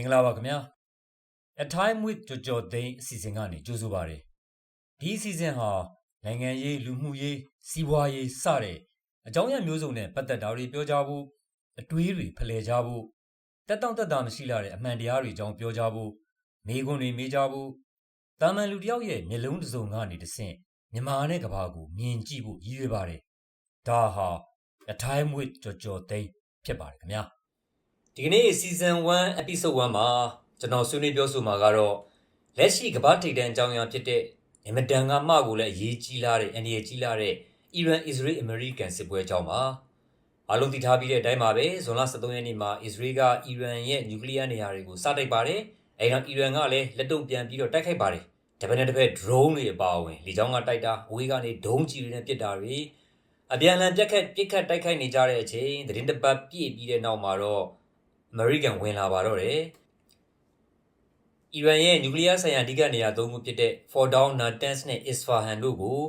င်္ဂလာပါခင်ဗျာ A Time with ကြော်ကြော်သိန်းအစီအစဉ်ကနေကြိုဆိုပါရစေဒီအစီအစဉ်ဟာနိုင်ငံရေးလူမှုရေးစီးပွားရေးစတဲ့အကြောင်းအရာမျိုးစုံနဲ့ပတ်သက်တာတွေပြောကြဖို့အတွေးတွေဖလှယ်ကြဖို့တက်တောင့်တက်တာမရှိလာတဲ့အမှန်တရားတွေအကြောင်းပြောကြဖို့မိခွန်းတွေမေးကြဖို့တာမန်လူတစ်ယောက်ရဲ့မျက်လုံးတစ်စုံကနေတဆင့်မြန်မာနဲ့ကဘာကိုမြင်ကြည့်ဖို့ရည်ရွယ်ပါတယ်ဒါဟာ A Time with ကြော်ကြော်သိန်းဖြစ်ပါတယ်ခင်ဗျာ ဒီကနေ့ season 1 episode 1မှာကျွန်တော်ဆွေးနွေးပြောဆိုမှာကတော့လက်ရှိကမ္ဘာထိပ်တန်းအကြောင်းအရာဖြစ်တဲ့အင်မတန်ကမှကိုလည်းအရေးကြီးလာတဲ့အန္တရာယ်ကြီးလာတဲ့အီရန်အစ္စရေးအမေရိကန်စစ်ပွဲအကြောင်းပါအလုံးသိထားပြီးတဲ့အတိုင်းပါပဲဇွန်လ23ရက်နေ့မှာအစ္စရေးကအီရန်ရဲ့နျူကလ িয়ার နေရာတွေကိုစတိုက်ပါတယ်အဲဒါအီရန်ကလည်းလက်တုံ့ပြန်ပြီးတော့တိုက်ခိုက်ပါတယ်တပတ်နဲ့တစ်ပတ် drone တွေအပါအဝင်လေကြောင်းကတိုက်တာအဝေးကနေဒုံးကျည်တွေနဲ့ပစ်တာတွေအပြန်အလှန်ပြက်ခတ်ပြစ်ခတ်တိုက်ခိုက်နေကြတဲ့အချိန်သတင်းတစ်ပတ်ပြည့်ပြီးတဲ့နောက်မှာတော့ အမေရိကန်ဝင်လာပါတော့တယ်။အီရန်ရဲ့နျူကလ িয়ার ဆိုင်ရာအဓိကနေရာသုံးခုဖြစ်တဲ့ Fordow, Natanz နဲ့ Isfahan တို့ကို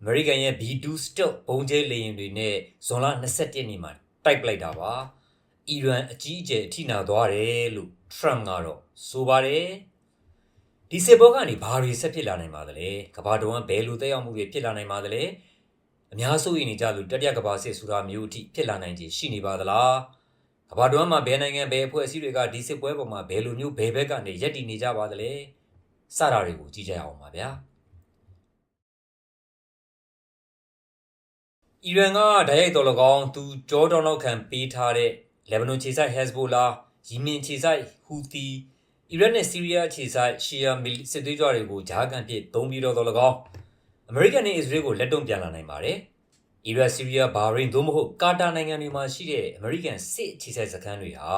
အမေရိကန်ရဲ့ B2 Stealth ဘုံကျဲလေယာဉ်တွေနဲ့ဇွန်လ22ရက်နေ့မှာတိုက်ပလိုက်တာပါ။အီရန်အကြီးအကျယ်အထိနာသွားတယ်လို့ Trump ကတော့ဆိုပါတယ်။ဒီစစ်ပွဲကနေဘာတွေဆက်ဖြစ်လာနိုင်ပါသလဲ။ကမ္ဘာတုံးကဘယ်လိုတက်ရောက်မှုတွေဖြစ်လာနိုင်ပါသလဲ။အများစိုးရိမ်နေကြလို့တတိယကမ္ဘာစစ်ဆိုတာမျိုးအထိဖြစ်လာနိုင်ခြေရှိနေပါသလား။ ကမ္ဘာတွင်းမှာဘယ်နိုင်ငံဘယ်အဖွဲ့အစည်းတွေကဒီစစ်ပွဲပေါ်မှာဘယ်လိုမျိုးဘယ်ဘက်ကနေရက်တည်နေကြပါသလဲစတာတွေကိုကြည့်ကြရအောင်ပါဗျာအီရန်ကဓာတ်ရိုက်တော်၎င်းသူကြောတောင်းနောက်ခံပေးထားတဲ့လက်ဘနွန်ခြေစိုက် Hezbollah ယီမင်ခြေစိုက်ဟူသီအီရတ်နဲ့ဆီးရီးယားခြေစိုက်ရှီယာမီစစ်သွေးကြွတွေကိုဂျာကန်ဖြစ်သုံးပြီးတော့တော်၎င်းအမေရိကန်နဲ့အစ္စရေးကိုလက်တုံ့ပြန်လာနိုင်ပါတယ်။ အီရတ်ဆီးရီးယားဘာရိန်းသို့မဟုတ်ကာတာနိုင်ငံတွေမှာရှိတဲ့အမေရိကန်စစ်အခြေစိုက်စခန်းတွေဟာ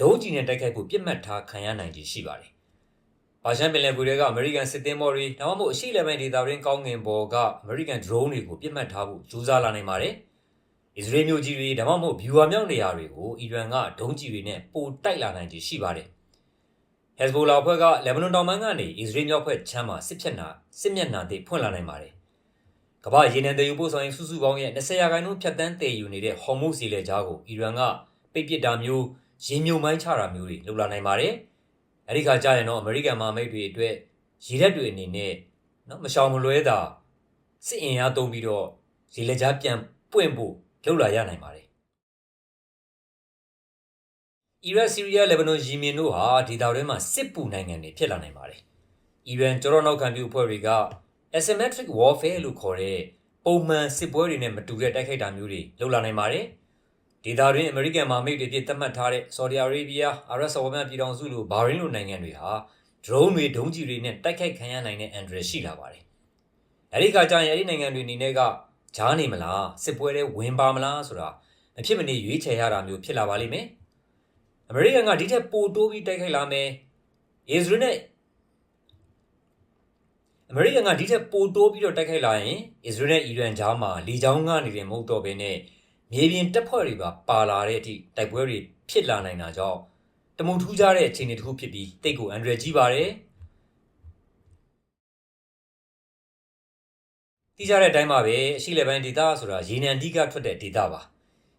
ဒုံးကျည်နဲ့တိုက်ခိုက်ဖို့ပြစ်မှတ်ထားခံရနိုင်ခြေရှိပါတယ်။ပါရှန်ပင်လယ်ကွေတွေကအမေရိကန်စစ်သင်္ဘောတွေဒါမှမဟုတ်အရှိလက်ပိုင်းဒေသတွင်းကောင်းကင်ပေါ်ကအမေရိကန် drone တွေကိုပြစ်မှတ်ထားဖို့ကြိုးစားလာနိုင်ပါတယ်။အစ္စရေးမျိုးကြီးတွေဒါမှမဟုတ်ဗျူဟာမြောက်နေရာတွေကိုအီရန်ကဒုံးကျည်တွေနဲ့ပိုတိုက်လာနိုင်ခြေရှိပါတယ်။ Hezbollah အဖွဲ့ကလက်ဘနွန်တောင်ပိုင်းကနေအစ္စရေးမြောက်ဘက်ချမ်းမှာစစ်ဖြတ်နာစစ်မျက်နှာတွေဖွင့်လာနိုင်ပါတယ် ကမ္ဘာရေနံတည်ယူပို့ဆောင်ရေးစုစုပေါင်းရဲ့20ရာခိုင်နှုန်းဖြတ်တန်းတည်ယူနေတဲ့ဟော်မုဇ်ရေလက်ကြားကိုအီရန်ကပိတ်ပစ်တာမျိုးရေမြုံမိုင်းချတာမျိုးတွေလုပ်လာနိုင်ပါတယ်။အဲဒီခါကျရင်တော့အမေရိကန်မမိတ်တွေအတွက်ရေလက်တွေအနေနဲ့နော်မရှောင်မလွဲတာစစ်အင်အားသုံးပြီးတော့ရေလက်ကြားပြန်ပွင့်ဖို့လုပ်လာရနိုင်ပါတယ်။အီရတ်ဆီးရီးယားလက်ဘနွန်ယီမင်တို့ဟာဒေသတွင်းမှာစစ်ပူနိုင်ငံတွေဖြစ်လာနိုင်ပါတယ်။အီရန်ကြော်နောက်ခံပြုအဖွဲ့တွေက asymmetric warfare လို့ခေါ်တဲ့ပုံမှန်စစ်ပွဲတွေနဲ့မတူတဲ့တိုက်ခိုက်တာမျိုးတွေလုပ်လာနိုင်ပါတယ်။ဒေသတွင်းအမေရိကန်မဟာမိတ်တွေဖြစ်သတ်မှတ်ထားတဲ့ Saudi Arabia, အာရပ်စော်ဘွားများပြည်ထောင်စုလိုဘာရင်းလိုနိုင်ငံတွေဟာ drone တွေဒုံးကျည်တွေနဲ့တိုက်ခိုက်ခံရနိုင်တဲ့အန္တရာယ်ရှိလာပါတယ်။အဲဒီကကြာရင်အဲဒီနိုင်ငံတွေအနေနဲ့ကဂျားနေမလားစစ်ပွဲတွေဝင်ပါမလားဆိုတာမဖြစ်မနေရွေးချယ်ရတာမျိုးဖြစ်လာပါလိမ့်မယ်။အမေရိကန်ကဒီထက်ပိုတိုးပြီးတိုက်ခိုက်လာမယ်။အစ္စရေးနဲ့ အမေရိကန်ကဒီထက်ပိုတိုးပြီးတော့တိုက်ခိုက်လာရင်အစ္စရေးနဲ့အီရန်ကြားမှာလေကြောင်းကနေတယ်မဟုတ်တော့ဘဲနဲ့မြေပြင်တပ်ဖွဲ့တွေပါပါလာတဲ့အထိတိုက်ပွဲတွေဖြစ်လာနိုင်တာကြောင့်တမုံထူးကြတဲ့အခြေအနေတစ်ခုဖြစ်ပြီးတိတ်ကိုအန်ဒရယ်ကြီးပါတယ်တိကျတဲ့အတိုင်းပါပဲအရှိလက်ပိုင်းဒေတာဆိုတာရေနံအဓိကထွက်တဲ့ဒေတာပါ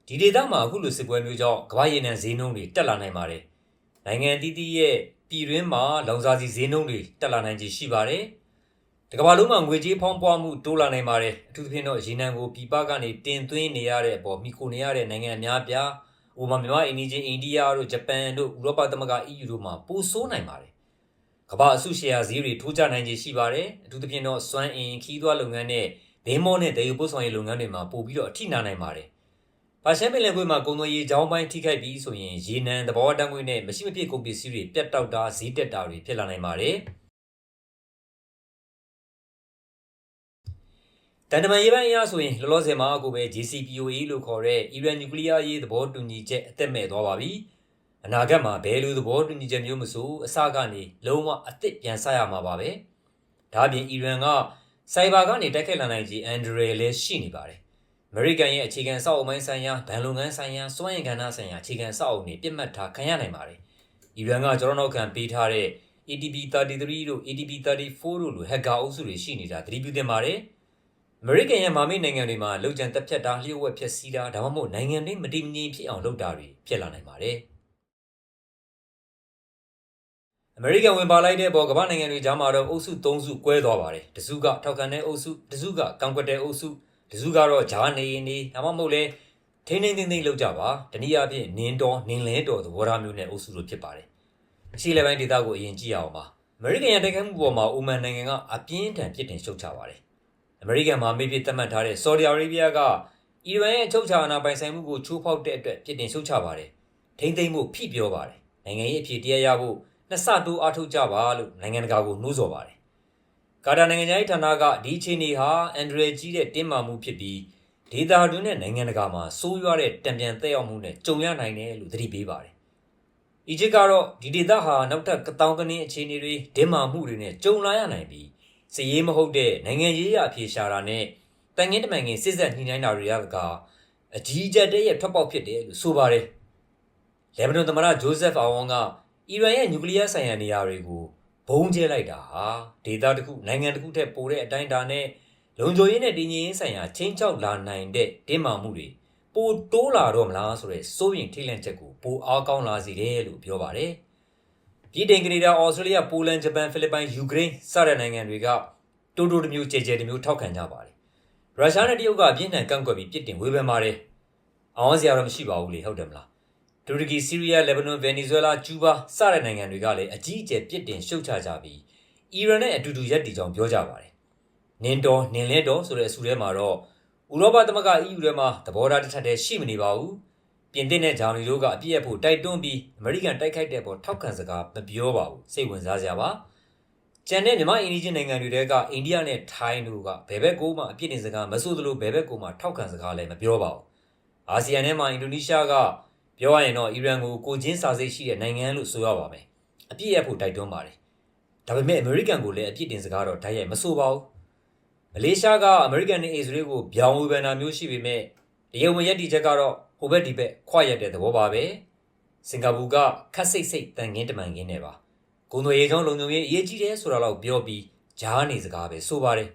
ဒီဒေတာမှာအခုလိုစစ်ပွဲမျိုးကြောင့်ကမ္ဘာရေနံဈေးနှုန်းတွေတက်လာနိုင်ပါတယ်နိုင်ငံအသီးသီးရဲ့ပြည်တွင်းမှာလောင်စာဆီဈေးနှုန်းတွေတက်လာနိုင်ခြေရှိပါတယ် တကမ္ဘာလုံးမှာငွေကြေးဖောင်းပွားမှုတိုးလာနိုင်ပါတယ်အထူးသဖြင့်တော့ရေနံကိုပြည်ပကနေတင်သွင်းနေရတဲ့အပေါ်မိခိုနေရတဲ့နိုင်ငံအများပြားဥပမာမြန်မာအိန္ဒိယအိန္ဒိယတို့ဂျပန်တို့ဥရောပသမဂ္ဂ EU တို့မှာပိုဆိုးနိုင်ပါတယ်ကမ္ဘာအစုရှယ်ယာဈေးတွေထိုးကျနိုင်ခြေရှိပါတယ်အထူးသဖြင့်တော့စွမ်းအင်ခီးသွွားလုပ်ငန်းနဲ့ဒင်းမောနဲ့ဒေယူပို့ဆောင်ရေးလုပ်ငန်းတွေမှာပို့ပြီးတော့အထိနာနိုင်ပါတယ်ပါရှန်ပင်လယ်ကွေ့မှာကုန်သွယ်ရေးကြောင်းပိုင်းထိခိုက်ပြီးဆိုရင်ရေနံသဘောတန်းငွေနဲ့မရှိမဖြစ်ကုန်ပစ္စည်းတွေပြတ်တောက်တာဈေးတက်တာတွေဖြစ်လာနိုင်ပါတယ်။ တန်တမန်ရေးပိုင်းအရဆိုရင်လောလောဆယ်မှာကိုပဲ JCPOA လို့ခေါ်တဲ့အီရန်နျူကလ িয়ার ရေးသဘောတူညီချက်အသက်မဲ့သွားပါပြီ။အနာဂတ်မှာဘယ်လိုသဘောတူညီချက်မျိုးမဆိုအစကနေလုံးဝအသစ်ပြန်ဆရမှာပါပဲ။ဒါ့အပြင်အီရန်ကစိုက်ဘာကနေတက်ခဲ့လာနိုင်ခြေအန်ဒရယ်လည်းရှိနေပါတယ်။အမေရိကန်ရဲ့အခြေခံစောက်အုံပိုင်းဆိုင်ရာဗန်လုပ်ငန်းဆိုင်ရာစွမ်းအင်ကဏ္ဍဆိုင်ရာအခြေခံစောက်အုံတွေပြစ်မှတ်ထားခံရနိုင်ပါတယ်။အီရန်ကကျွန်တော်နောက်ခံပေးထားတဲ့ ATP 33တို့ ATP 34တို့လိုဟက်ကာအုပ်စုတွေရှိနေတာသတိပြုသင့်ပါတယ်။ အမေရိကန်ရဲ့မာမိတ်နိုင်ငံတွေမှာလုံခြံတက်ဖြတ်တာလျှို့ဝှက်ဖျက်ဆီးတာဒါမှမဟုတ်နိုင်ငံတွင်းမတည်မငြိမ်ဖြစ်အောင်လုပ်တာတွေဖြစ်လာနိုင်ပါတယ်။အမေရိကန်ဝင်ပါလိုက်တဲ့ပေါ်ကမ္ဘာနိုင်ငံတွေကြားမှာတော့အုပ်စု၃စုကွဲသွားပါတယ်တစုကထောက်ခံတဲ့အုပ်စုတစုကကန့်ကွက်တဲ့အုပ်စုတစုကတော့ဂျားနေရင်နေဒါမှမဟုတ်လဲထိန်းထိန်းသိမ်းသိမ်းလုပ်ကြပါတနည်းအားဖြင့်နင်းတော်နင်းလဲတော်သဘောထားမျိုးနဲ့အုပ်စုလိုဖြစ်ပါတယ်အရှိလက်ပိုင်းဒေသကိုအရင်ကြည့်ရအောင်ပါအမေရိကန်ရဲ့တိုက်ခိုက်မှုပေါ်မှာအိုမန်နိုင်ငံကအပြင်းထန်ပြစ်တင်ရှုတ်ချပါတယ် အမေရိကန်မှာမိဖြစ်သတ်မှတ်ထားတဲ့ဆော်ဒီအာရေဗျကအီရန်ရဲ့အချုပ်ချာအာဏာပိုင်ဆိုင်မှုကိုချိုးဖောက်တဲ့အတွက်ပြစ်တင်ရှုတ်ချပါတယ်ထိန်းသိမ်းမှုဖိပြောပါတယ်နိုင်ငံရေးအဖြစ်တရားရဖို့နှစ်ဆတိုးအားထုတ်ကြပါလို့နိုင်ငံတကာကိုနှိုးဆော်ပါတယ်။ကာတာနိုင်ငံသားဌာနကဒီအခြေအနေဟာအန်ဒရယ်ကြီးတဲ့တင်းမာမှုဖြစ်ပြီးဒေတာတွင်းနဲ့နိုင်ငံတကာမှာစိုးရွားတဲ့တံပြန်သက်ရောက်မှုနဲ့ကြုံရနိုင်တယ်လို့သတိပေးပါတယ်။အီဂျစ်ကတော့ဒီဒေတာဟာနောက်ထပ်ကတောင်းကနင်းအခြေအနေတွေဒင်းမာမှုတွေနဲ့ကြုံလာရနိုင်ပြီး စည်ရေးမဟုတ်တဲ့နိုင်ငံရေးရအပြေရှာတာနဲ့တန်ငင်းတမန်ငင်းစစ်ဆက်နှိနှိုင်းတာတွေရကအကြီးကျယ်တဲ့ရဲ့ထွက်ပေါက်ဖြစ်တယ်လို့ဆိုပါတယ်။လေဘနွန်သမ္မတဂျိုးဆက်အာဝန်ကအီရန်ရဲ့နျူကလ িয়ার ဆိုင်ရာနေရာတွေကိုဘုံကျဲလိုက်တာဟာဒေသတစ်ခုနိုင်ငံတစ်ခုထက်ပိုတဲ့အတိုင်းအတာနဲ့လုံခြုံရေးနဲ့တည်ငြိမ်ရေးဆိုင်ရာချင်းချောက်လာနိုင်တဲ့တင်းမာမှုတွေပိုတိုးလာတော့မလားဆိုတဲ့စိုးရိမ်ထိတ်လန့်ချက်ကိုပိုအားကောင်းလာစေတယ်လို့ပြောပါတယ်။ ပြည်တင်ကနေဒါ၊ဩစတြေးလျ၊ပိုလန်၊ဂျပန်၊ဖိလစ်ပိုင်၊ယူကရိန်းစတဲ့နိုင်ငံတွေကတိုးတိုးတစ်မျိုးကြဲကြဲတစ်မျိုးထောက်ခံကြပါတယ်။ရုရှားနဲ့တရုတ်ကအပြင်းထန်ကန့်ကွက်ပြီးပြစ်တင်ဝေဖန်ပါတယ်။အောင်စရာတော့မရှိပါဘူးလေဟုတ်တယ်မလား။တူရကီ၊ဆီးရီးယား၊လက်ဘနွန်၊ဗင်နီဇွဲလား၊ကျူးဘားစတဲ့နိုင်ငံတွေကလည်းအကြီးအကျယ်ပြစ်တင်ရှုတ်ချကြပြီးအီရန်နဲ့အတူတူရပ်တည်ကြောင်းပြောကြပါတယ်။နင်းတော်နင်းလဲတော်ဆိုတဲ့အစုထဲမှာတော့ဥရောပသမဂ္ဂ EU ထဲမှာသဘောထားတစ်ထပ်တည်းရှိမနေပါဘူး။ ပြင်သစ်နဲ့ဂျာမနီတို့ကအပြည့်အဖို့တိုက်တွန်းပြီးအမေရိကန်တိုက်ခိုက်တဲ့ပေါ်ထောက်ခံစကားမပြောပါဘူးစိတ်ဝင်စားစရာပါ။ကျန်တဲ့မြန်မာအင်ဒီဂျင်နိုင်ငံတွေတဲကအိန္ဒိယနဲ့ထိုင်းတို့ကဘယ်ဘက်ကိုမှအပြစ်တင်စကားမဆိုသလိုဘယ်ဘက်ကိုမှထောက်ခံစကားလည်းမပြောပါဘူး။အာဆီယံထဲမှာအင်ဒိုနီးရှားကပြောရရင်တော့အီရန်ကိုကိုချင်းစာစိတ်ရှိတဲ့နိုင်ငံလို့ဆိုရပါမယ်။အပြစ်ရဖို့တိုက်တွန်းပါတယ်။ဒါပေမဲ့အမေရိကန်ကိုလည်းအပြစ်တင်စကားတော့တိုက်ရိုက်မဆိုပါဘူး။မလေးရှားကအမေရိကန်နဲ့အစ္စရေးကိုပြောင်းဝေဖန်တာမျိုးရှိပေမဲ့တရားဝင်ရည်တည်ချက်ကတော့ ဟိုဘက်ဒီဘက်ခွာရက်တဲ့သဘောပါပဲ။စင်ကာပူကခက်စိတ်စိတ်တန်ငင်းတမန်ငင်းနေပါ။ဂုံသွေးရေးချောင်းလုံခြုံရေးအရေးကြီးတယ်ဆိုတာတော့ပြောပြီးဂျားနေစကားပဲဆိုပါတယ်